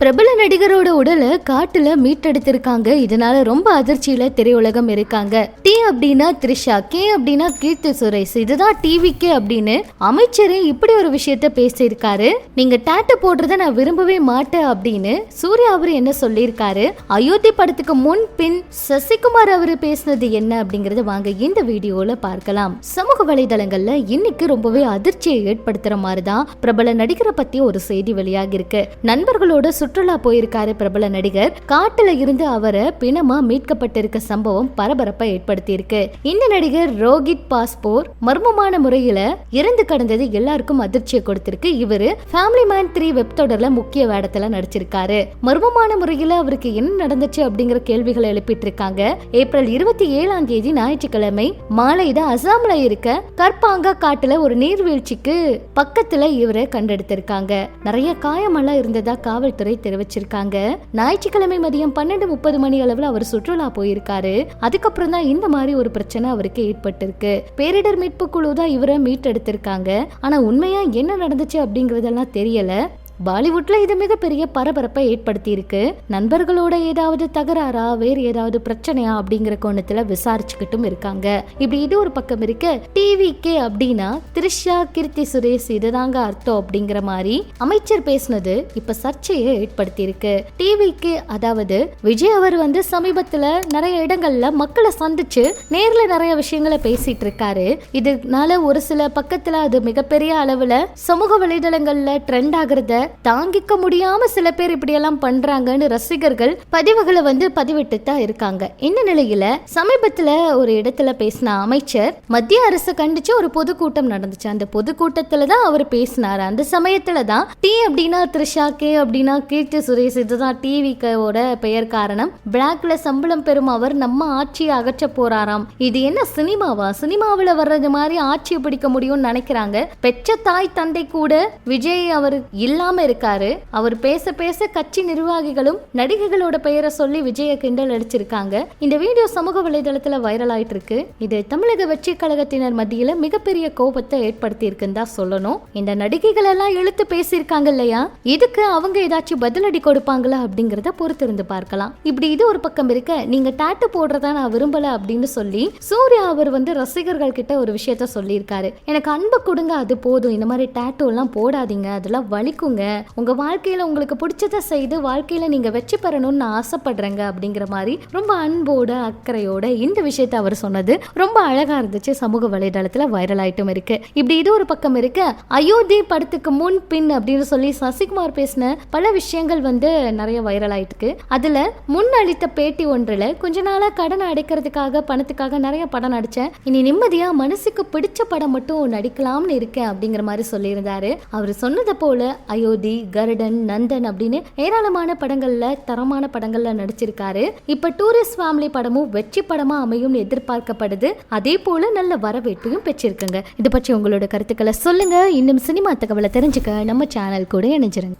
பிரபல நடிகரோட உடலை காட்டுல மீட்டெடுத்திருக்காங்க. இதனால ரொம்ப அதிர்ச்சியில திரையுலகம் இருக்காங்க. டி அப்படின்னா த்ரிஷா கே அப்படின்னா கீர்த்தி சுரேஷ். இதுதான் டிவிக்கு அப்படின்னு அமைச்சரே இப்படி ஒரு விஷயத்த பேசியிருக்காரு. நீங்க டேட்டு போடுறத நான் விரும்பவே மாட்டேன் அப்படின்னு சூர்யா அவரு என்ன சொல்லியிருக்காரு? அயோத்தி படத்துக்கு முன் பின் சசிகுமார் அவரு பேசினது என்ன அப்படிங்கறத வாங்க இந்த வீடியோல பார்க்கலாம். சமூக வலைதளங்கள்ல இன்னைக்கு ரொம்பவே அதிர்ச்சியை ஏற்படுத்துற மாதிரி தான் பிரபல நடிகரை பத்தி ஒரு செய்தி வெளியாகி இருக்கு நண்பர்களோட சுற்றுலா போயிருக்காரு பிரபல நடிகர். காட்டுல இருந்து அவரை பிணமா மீட்கப்பட்டிருக்க சம்பவம் பரபரப்பை ஏற்படுத்தி இருக்கு இந்த நடிகர் ரோஹித் பாஸ்போர் மர்மமான முறையில இறந்து கடந்தது எல்லாருக்கும் அதிர்ச்சியை கொடுத்திருக்கு. இவரு ஃபேமிலி மேன் த்ரீ வெப் தொடர்ல முக்கிய வேடத்துல நடிச்சிருக்காரு. மர்மமான முறையில அவருக்கு என்ன நடந்துச்சு அப்படிங்கிற கேள்விகளை எழுப்பிட்டு இருக்காங்க ஏப்ரல் இருபத்தி ஏழாம் தேதி ஞாயிற்றுக்கிழமை மாலை தான் அசாம்ல இருக்க கற்பாங்கா காட்டுல ஒரு நீர்வீழ்ச்சிக்கு பக்கத்துல இவரை கண்டெடுத்திருக்காங்க. நிறைய காயமெல்லாம் இருந்ததா காவல்துறை தெரிவிச்சிருக்காங்க. ஞாயிற்றுக்கிழமை மதியம் பன்னெண்டு முப்பது மணி அளவுல அவர் சுற்றுலா போயிருக்காரு. அதுக்கப்புறம் தான் இந்த மாதிரி ஒரு பிரச்சனை அவருக்கு ஏற்பட்டிருக்கு. பேரிடர் மீட்பு குழு தான் இவரை மீட்டெடுத்திருக்காங்க. ஆனா உண்மையா என்ன நடந்துச்சு அப்படிங்கறதெல்லாம் தெரியல. பாலிவுட்ல இது மிகப்பெரிய பரபரப்பை ஏற்படுத்தி இருக்கு நண்பர்களோட ஏதாவது தகராறா வேறு ஏதாவது பிரச்சனையா அப்படிங்கிற கோணத்துல விசாரிச்சுக்கிட்டும் இருக்காங்க. இப்படி இது ஒரு பக்கம் இருக்கு. டிவி கே அப்படின்னா த்ரிஷா கீர்த்தி சுரேஷ் இதுதாங்க அர்த்தம் அப்படிங்கிற மாதிரி அமைச்சர் பேசினது இப்ப சர்ச்சையை ஏற்படுத்தி இருக்கு டிவி கே அதாவது விஜய் அவர் வந்து சமீபத்துல நிறைய இடங்கள்ல மக்களை சந்திச்சு நேர்ல நிறைய விஷயங்களை பேசிட்டு இருக்காரு. இதனால ஒரு சில பக்கத்துல அது மிகப்பெரிய அளவுல சமூக வலைதளங்கள்ல ட்ரெண்ட் ஆகுறத தாங்கிக்க முடியாம சில பேர் இப்படியெல்லாம் பண்றாங்கன்னு ரசிகர்கள் பதிவுகளை வந்து பதிவிட்டு தான் இருக்காங்க. இந்த நிலையில சமீபத்துல ஒரு இடத்துல பேசின அமைச்சர் மத்திய அரசு கண்டிச்சு ஒரு பொதுக்கூட்டம் நடந்துச்சு. அந்த பொதுக்கூட்டத்துல தான் அவர் பேசினார். அந்த சமயத்துல தான் டி அப்படின்னா த்ரிஷா கே அப்படின்னா கீர்த்தி சுரேஷ் இதுதான் டிவிக்கோட பெயர் காரணம். பிளாக்ல சம்பளம் பெறும் அவர் நம்ம ஆட்சியை அகற்ற போறாராம். இது என்ன சினிமாவா? சினிமாவில் வர்றது மாதிரி ஆட்சியை பிடிக்க முடியும்னு நினைக்கிறாங்க. பெற்ற தாய் தந்தை கூட விஜய் அவர் இல்லாம இருக்காரு. அவர் பேச பேச கட்சி நிர்வாகிகளும் நடிகைகளோட பெயரை சொல்லி விஜய கிண்டல் அடிச்சிருக்காங்க. இந்த வீடியோ சமூக வலைதளத்துல வைரல் ஆயிட்டு இருக்கு இது தமிழக வெற்றி கழகத்தினர் மத்தியில மிகப்பெரிய கோபத்தை ஏற்படுத்தி இருக்குன்னு தான் சொல்லணும். இந்த நடிகைகள் எல்லாம் இழுத்து பேசியிருக்காங்க இல்லையா? இதுக்கு அவங்க ஏதாச்சும் பதிலடி கொடுப்பாங்களா அப்படிங்கறத பொறுத்திருந்து பார்க்கலாம். இப்படி இது ஒரு பக்கம் இருக்க நீங்க டாட்டு போடுறதா நான் விரும்பல அப்படின்னு சொல்லி சூர்யா அவர் வந்து ரசிகர்கள் கிட்ட ஒரு விஷயத்த சொல்லியிருக்காரு. எனக்கு அன்பு கொடுங்க அது போதும். இந்த மாதிரி டேட்டோ எல்லாம் போடாதீங்க அதெல்லாம் வலிக்குங்க. உங்க வாழ்க்கையில உங்களுக்கு பிடிச்சதை செய்து வாழ்க்கையில நீங்க வெற்றி பெறணும்னு நான் ஆசைப்படுறேங்க அப்படிங்கிற மாதிரி ரொம்ப அன்போட அக்கறையோட இந்த விஷயத்த அவர் சொன்னது ரொம்ப அழகா இருந்துச்சு. சமூக வலைதளத்துல வைரல் ஆயிட்டும் இருக்கு. இப்படி இது ஒரு பக்கம் இருக்கு. அயோத்தி படத்துக்கு முன் பின் அப்படின்னு சொல்லி சசிகுமார் பேசின பல விஷயங்கள் வந்து நிறைய வைரல் ஆயிட்டு இருக்கு. அதுல முன் அளித்த பேட்டி ஒன்றுல கொஞ்ச நாளா கடன் அடைக்கிறதுக்காக பணத்துக்காக நிறைய படம் நடிச்சேன். இனி நிம்மதியா மனசுக்கு பிடிச்ச படம் மட்டும் நடிக்கலாம்னு இருக்கேன் அப்படிங்கிற மாதிரி சொல்லியிருந்தாரு. அவர் சொன்னதை போல ஜோதி கருடன் நந்தன் அப்படின்னு ஏராளமான படங்கள்ல தரமான படங்கள்ல நடிச்சிருக்காரு. இப்ப டூரிஸ்ட் ஃபேமிலி படமும் வெற்றி படமா அமையும்னு எதிர்பார்க்கப்படுது. அதே போல நல்ல வரவேற்பையும் பெற்றிருக்குங்க. இது பற்றி உங்களோட கருத்துக்களை சொல்லுங்க. இன்னும் சினிமா தகவலை தெரிஞ்சுக்க நம்ம சேனல் கூட இணைஞ்சிருங்க.